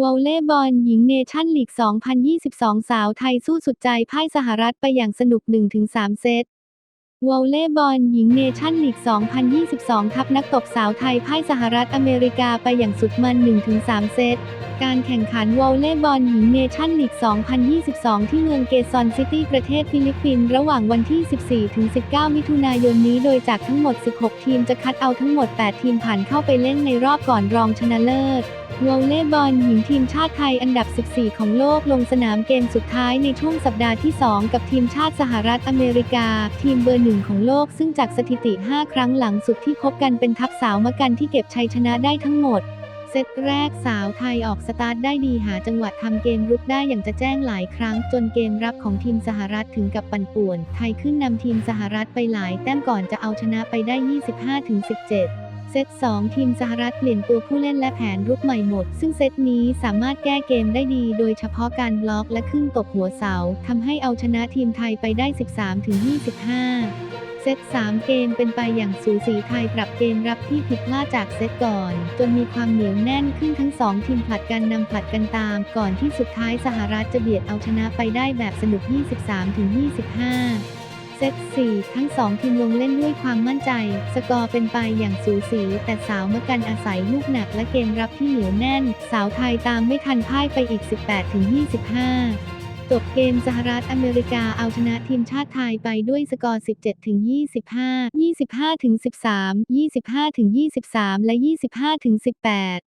วอลเล่บอลหญิงเนชั่นลีก 2022 สาวไทยสู้สุดใจพ่ายสหรัฐไปอย่างสนุก 1-3 เซตวอลเล่บอลหญิงเนชั่นลีก 2022 ทับนักตบสาวไทยพ่ายสหรัฐอเมริกาไปอย่างสุดมัน 1-3 เซตการแข่งขันวอลเลย์บอลหญิงเนชั่นลีก 2022 ที่เมืองเกซอนซิตี้ประเทศฟิลิปปินส์ระหว่างวันที่ 14-19 มิถุนายนนี้ โดยจากทั้งหมด 16 ทีมจะคัดเอาทั้งหมด 8 ทีมผ่านเข้าไปเล่นในรอบก่อนรองชนะเลิศวอลเลย์บอลหญิงทีมชาติไทยอันดับ 14 ของโลกลงสนามเกมสุดท้ายในช่วงสัปดาห์ที่ 2 กับทีมชาติสหรัฐอเมริกา ทีมเบอร์หนึ่งของโลกซึ่งจากสถิติ 5 ครั้งหลังสุดที่พบกันเป็นทัพสาวมะกันที่เก็บชัยชนะได้ทั้งหมด เซตแรกสาวไทยออกสตาร์ทได้ดีหาจังหวะทำเกมรุกได้อย่างจะแจ้งหลายครั้ง จนเกมรับของทีมสหรัฐถึงกับปั่นป่วน ไทยขึ้นนำทีมสหรัฐไปหลาย แต้มก่อนจะเอาชนะไปได้ 25-17เซต 2 ทีมสหรัฐเปลี่ยนตัวผู้เล่นและแผนรุกใหม่หมด ซึ่งเซตนี้สามารถแก้เกมได้ดี โดยเฉพาะการบล็อกและขึ้นตบหัวเสาทำให้เอาชนะทีมไทยไปได้ 13-25 เซต 3 เกมเป็นไปอย่างสูสีไทยปรับเกมรับที่ผิดพลาดจากเซตก่อน จนมีความเหนียวแน่นขึ้นทั้ง 2 ทีมผลัดกันนำผลัดกันตาม ก่อนที่สุดท้ายสหรัฐจะเบียดเอาชนะไปได้แบบสนุก 23-25เซต 4 ทั้ง 2 ทีมลงเล่นด้วยความมั่นใจ สกอร์เป็นไปอย่างสูสี แต่สาวมกันอาศัยลูกหนักและเกมรับที่เหนียวแน่น สาวไทยตามไม่ทันพ่ายไปอีก 18-25 จบเกมสหรัฐอเมริกาเอาชนะทีมชาติไทยไปด้วยสกอร์ 17 ถึง 25 25 ถึง 13 25 ถึง 23 และ 25 ถึง 18